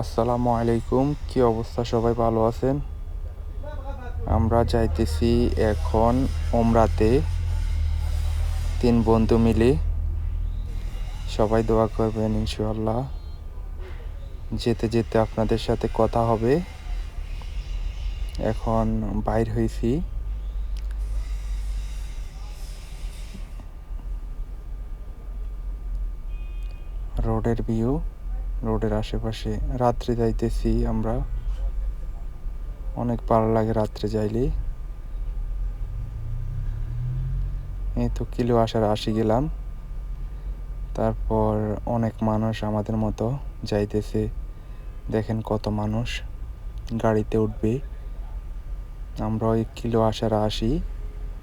আসসালামু আলাইকুম। কি অবস্থা? সবাই ভালো আছেন? আমরা যাইতেছি এখন ওমরাতে। তিন বন্ধু মিলে। সবাই দোয়া করবেন ইনশাল্লাহ যেতে যেতে আপনাদের সাথে কথা হবে। এখন বাইর হয়েছি রোডের ভিউ। রোডের আশেপাশে। রাত্রে যাইতেছি আমরা। অনেক ভালো লাগে রাত্রে যাইলে। এই তো কিলো আসার আসি গেলাম। তারপর অনেক মানুষ আমাদের মতো যাইতেছে। দেখেন কত মানুষ গাড়িতে উঠবে। আমরা ওই কিলো আসারা আসি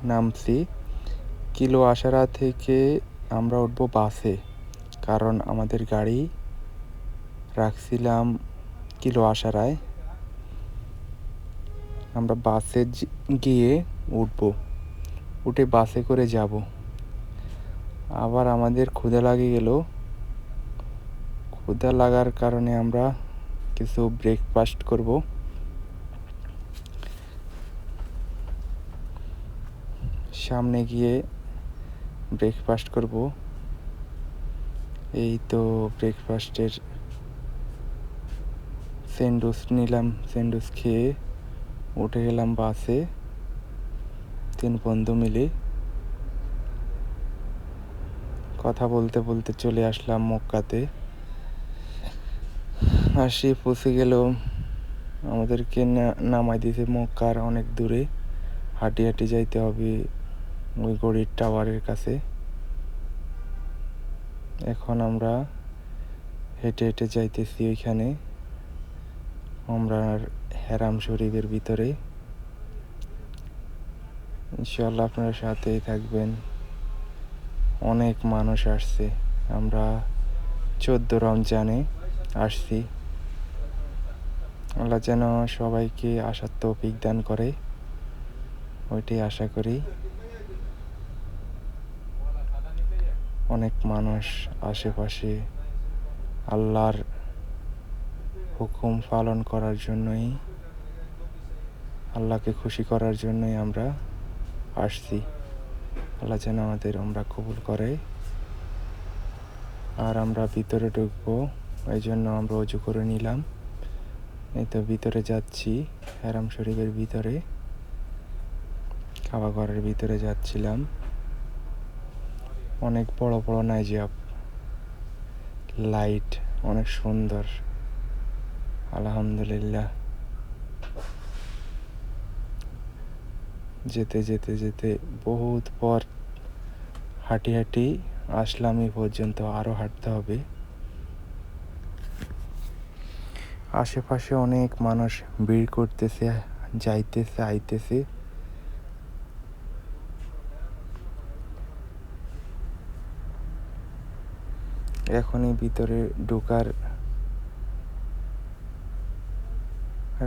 নামছি। কিলো আসারা থেকে আমরা উঠবো বাসে। কারণ আমাদের গাড়ি রাখছিলাম কিলো আসারায় আমরা বাসে গিয়ে উঠব। উঠে বাসে করে যাব। আবার আমাদের ক্ষুদা লাগে গেল। ক্ষুদা লাগার কারণে আমরা কিছু ব্রেকফাস্ট করব। সামনে গিয়ে ব্রেকফাস্ট করব। এই তো ব্রেকফাস্টের স্যান্ডউইচ নিলাম স্যান্ডউইচ খেয়ে উঠে গেলাম বাসে। তিন বন্ধু মিলে কথা বলতে বলতে চলে আসলাম মক্কাতে। আসি, পৌঁছে গেল আমাদেরকে নামাই দিয়েছে মক্কার অনেক দূরে। হাঁটি হাঁটি যাইতে হবে ওই গড়ির টাওয়ারের কাছে। এখন আমরা হেঁটে হেঁটে যাইতেছি ওইখানে। আমরার হেরাম শরীফের ভিতরে। ইনশাল্লাহ আপনার সাথেই থাকবেন। অনেক মানুষ আসছে। আমরা চোদ্দ রমজানে আসছি। আল্লাহ যেন সবাইকে আসার তৌফিক দান করে। ওইটাই আশা করি। অনেক মানুষ আশেপাশে আল্লাহর হুকুম পালন করার জন্যই, আল্লাহকে খুশি করার জন্যই আমরা আসছি। আল্লাহ যেন আমাদের আমরা কবুল করে। আর আমরা ভিতরে ঢুকবো এই জন্য আমরা অজু করে নিলাম। এই তো ভিতরে যাচ্ছি হ্যারাম শরীফের ভিতরে খাওয়া ঘরের ভিতরে যাচ্ছিলাম। অনেক বড় বড় নাইজিয়াব লাইট অনেক সুন্দর। আলহামদুলিল্লাহ। যেতে যেতে যেতে বহুত পর হাঁটি হাঁটি আসলাম এই পর্যন্ত আরও হাঁটতে হবে। আশেপাশে অনেক মানুষ ভিড় করতেছে, যাইতেছে, আইতেছে। এখনই ভিতরে ঢোকার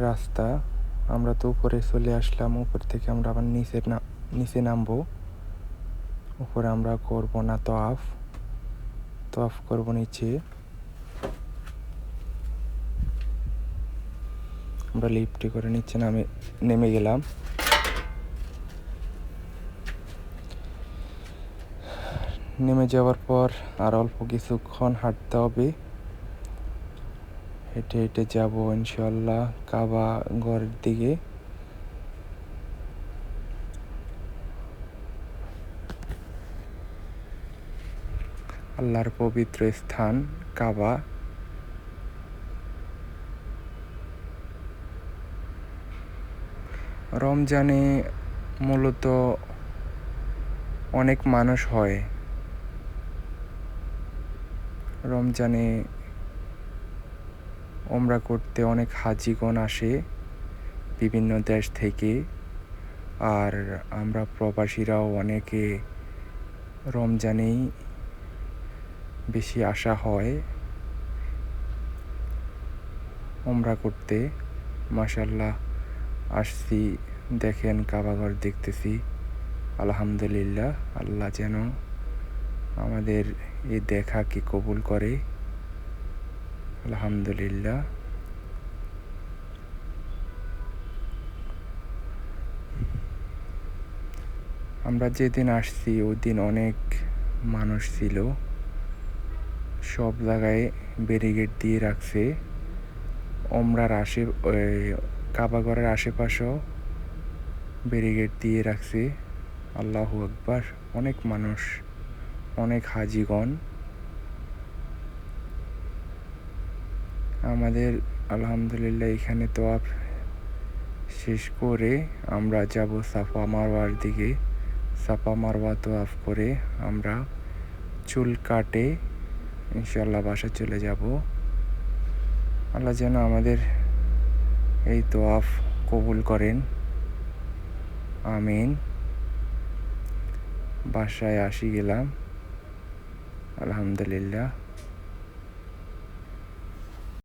রাস্তা, আমরা তো উপরে চলে আসলাম, উপর থেকে আমরা আবার নিচে না, নিচে নামবো। উপরে আমরা করব না তফ তফ করব নিচে। আমরা লিফটে করে নিচে নামে, নেমে গেলাম। নেমে যাওয়ার পর আর অল্প কিছুক্ষণ হাঁটতে হবে। হেঁটে হেঁটে যাব ইনশাল্লাহ কাবা ঘরের দিকে। আল্লাহর পবিত্র স্থান কাবা। রমজানে মূলত অনেক মানুষ হয়। রমজানে ওমরা করতে অনেক হাজিগণ আসে বিভিন্ন দেশ থেকে। আর আমরা প্রবাসীরাও অনেকে রমজানেই বেশি আসা হয় ওমরা করতে। মাসাল্লাহ আসছি, দেখেন কাবাঘর দেখতেছি। আলহামদুলিল্লাহ, আল্লাহ যেন আমাদের এই দেখাকে কবুল করে। আলহামদুলিল্লাহ। আমরা যেদিন আসছি ওই দিন অনেক মানুষ ছিল। সব জায়গায় ব্যারিগেড দিয়ে রাখছে। ওমরার আশে কাবাগরের আশেপাশেও ব্যারিগেড দিয়ে রাখছে। আল্লাহ আকবার, অনেক মানুষ, অনেক হাজিগণ। আমাদের আলহামদুলিল্লাহ এখানে তো শেষ করে আমরা যাব সাফা মারওয়ার দিকে। সাফা মারওয়া তোয়াফ করে আমরা চুল কাটে ইনশাল্লাহ বাসা চলে যাব। আল্লাহ যেন আমাদের এই তোয়াফ কবুল করেন। আমিন। বাসায় আসি গেলাম। আলহামদুলিল্লাহ।